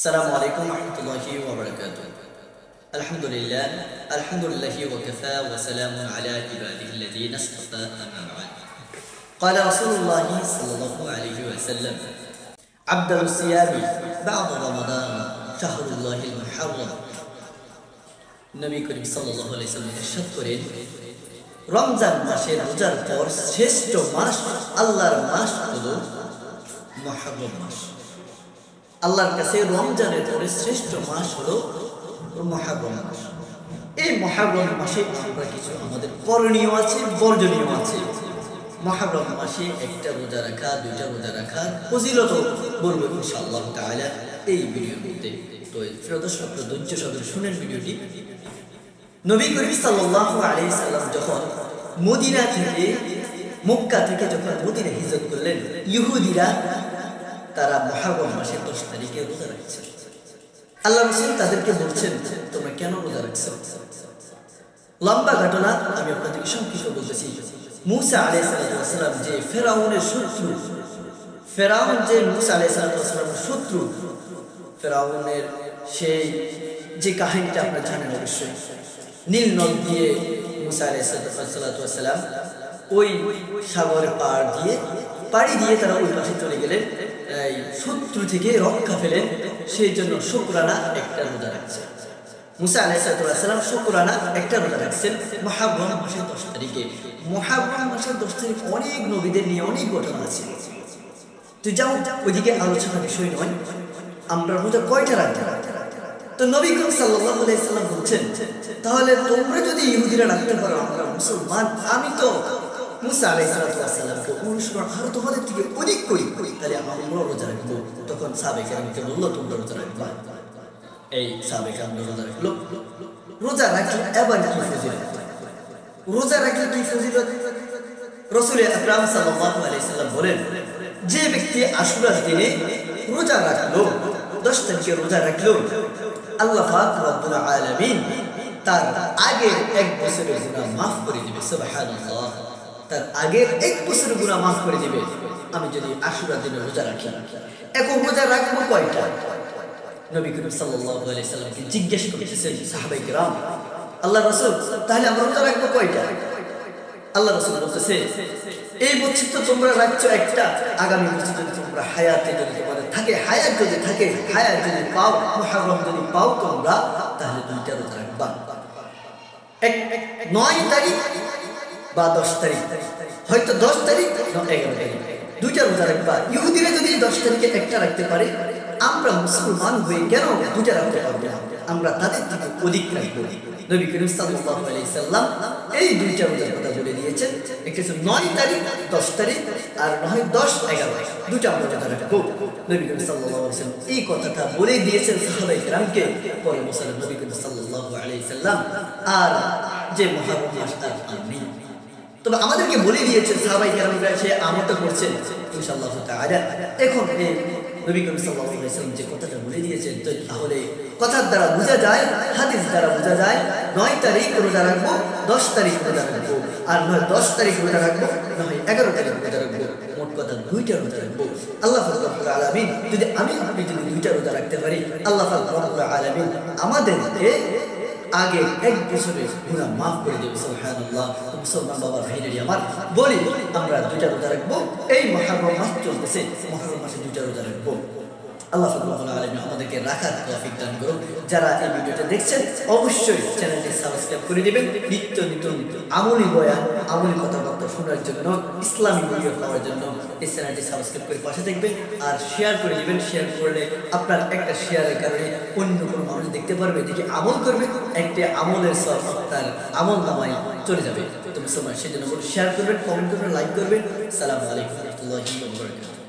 السلام عليكم ورحمة الله وبركاته الحمد لله الحمد لله وكفى وسلام على عباده الذين اصطفى أما بعد قال رسول الله صلى الله عليه وسلم عبد الصيام بعد رمضان شهر الله المحرم নবী করিম সাল্লাহ আলাইসাল্লাম ইরশাদ করেন রমজান মাসের রোজার পর শ্রেষ্ঠ মাস আল্লাহর মাস হলো মহারম মাস আল্লাহর কাছে রমজানের পরে শ্রেষ্ঠ মাস হলো মহারম মাস। এই মহারম মাসে আমরা কিছু আমাদের করণীয় আছে, বর্জনীয় আছে। মহারম মাসে একটা রোজা রাখা, দুইটা রোজা রাখা ফজিলত বলব ইনশাআল্লাহ তাআলা এই মধ্যে তো দর্শক ধৈর্য সদর শুনেন ভিডিওটি। নবী করিম সাল্লাল্লাহু আলাইহি সাল্লাম যখন মদিনা থেকে, মক্কা থেকে যখন মদিনা হিজরত করলেন, ইহুদিরা তারা মহারম মাসের দশ তারিখে রোজা রাখছে। আল্লাহ রসুল তাদেরকে বলছেন, তোমরা কেন রোজা রাখছো? লম্বা ঘটনা, আমি আপনাদেরকে সংক্ষিপ্ত বলতেছি। মুসা আলাই সালাম যে ফেরাউনের শত্রু, ফেরাউন যে মুসা আলাই সালামের শত্রু, ফেরাউনের সেই যে কাহিনীটা আপনারা জানেন অবশ্যই। নীল নদ দিয়ে মুসা আলাই সালাম ওই সাগর পাড় দিয়ে, পাড়ি দিয়ে তারা ওই পাশে চলে গেলেন। এই শত্রু থেকে রক্ষা সেই জন্য শুক্রানা একটা রোজা রাখছে। মুসা আলাইসালাম শুক্রানা একটা রোজা রাখছেন মাসের দশ তারিখে। মাসের দশ তারিখ অনেক নবীদের নিয়ে অনেক ঘটনা আছে। তো যাও, ওইদিকে আলোচনার বিষয় নয়। আমরা রোজা কয়টা রাখতে তো নবী করিম আলাইহি বলছেন, তাহলে তোমরা যদি ইহুদিরা রাখতে পারো, আমরা মুসলমান, আমি তো মুসা আলাইসালামকে অনুসরণ আরও তোমাদের থেকে অনেক করি। তাহলে আমরা রোজা রাখব। তখন সাবেক আমাকে বলল, তোমরা রোজা রাখবা? এই সাবেক আমরা রোজা রাখল? রোজা রাখলে এবার কি ফজিলত? রোজা রাখলে কি ফজিলত? রসুল আকরাম সাল্লাল্লাহু আলাইহি সাল্লাম বলেন, যে ব্যক্তি আশুরার দিনে রোজা রাখল, দশ তারিখে রোজা রাখল, আল্লাহ পাক রব্বুল আলামিন তার আগের এক বছরের গুনাহ মাফ করে দিবে। সুবহানাল্লাহ। তার আগের এক বছরের গুনাহ মাফ করে দিবে। আমি যদি আশুরা দিনে রোজা রাখি এখন রোজা রাখব কয়টা? নবী করিম সাল্লাল্লাহু আলাইহি সাল্লামকে জিজ্ঞেস করতেছেন, সাহাবাই কিরাম আল্লাহ রাসূল, তাহলে আমরা রোজা রাখব কয়টা? আল্লাহ রাসূল বলতেছে, এই বছর তো তোমরা রাখছো একটা, আগামী বছর যদি তোমরা হায়াতে যদি তোমাদের থাকে, হায়াত যদি থাকে, হায়াত যদি পাও, মুহররম যদি পাও তোমরা, তাহলে দুইটা রোজা রাখবা। এক নয় তারিখ বা দশ তারিখ। হয়তো দশ তারিখ দুইটা রোজা রাখবা। ইহুদিরা যদি দশ তারিখে একটা রাখতে পারে, আমরা মুসলমান হয়ে কেন দুইটা রাখতে পারব না? আমরা তাদের থেকে অধিক রাখব। নবী করিম এই দুইটা রোজার কথা বলে দিয়েছেন। একটা হচ্ছে নয় তারিখ, দশ তারিখ আর নয়, দশ, এগারো। আমরা রোজা রাখব। নবী করিম এই কথাটা বলে দিয়েছেন সাহাবাই পরে মুসলমান নবী করিম আর যে মহারম তবে আমাদেরকে বলে দিয়েছেন সাহাবাই কেরামরা সে আমলটা করছেন ইনশাআল্লাহ তাআলা। এখন এই নবী করিম সাল্লাল্লাহু আলাইহি সাল্লাম যে কথাটা বলে দিয়েছেন, তো তাহলে কথার দ্বারা বোঝা যায়, হাদিস দ্বারা বোঝা যায়, নয় তারিখ রোজা রাখব, দশ তারিখ রোজা রাখব, আর নয়, দশ তারিখ রোজা রাখব, নয়, এগারো তারিখ রোজা রাখব, মোট কথা দুইটা রোজা রাখব। আল্লাহ রব্বুল আলামিন, যদি আমি আপনি যদি দুইটা রোজা রাখতে পারি, আল্লাহ রব্বুল আলামিন আমাদেরকে আগে এক বছরে গুণা মাফ করে দেবে, সুবহানাল্লাহ। মুসলমান বাবা ভাইরেরই আমার বলি, আমরা দুইটা রোজা রাখব, এই মহরম মাস চলতেছে, মহরম মাসে দুইটা রোজা রাখব। আল্লাহ ফাকরুল আলমী আমাদেরকে রাখার তৌফিক দান করুন যারা এই ভিডিওটা দেখছেন, অবশ্যই চ্যানেলটি সাবস্ক্রাইব করে দিবেন। নিত্য নিত্য আমলি বয়া, আমলি কথাবার্তা শোনার জন্য, ইসলামী ভিডিও পাওয়ার জন্য এই চ্যানেলটি সাবস্ক্রাইব করে পাশে থাকবেন আর শেয়ার করে দেবেন। শেয়ার করলে আপনার একটা শেয়ারের কারণে অন্য কোনো মানুষ দেখতে পারবে দেখে আমল করবে, একটা আমলের সব আপনার আমল নামায় চলে যাবে। তো মুসলমান, সেজন্য শেয়ার করবেন কমেন্ট করবেন লাইক করবেন। সালাম আলাইকুম রহমতুল্লাহি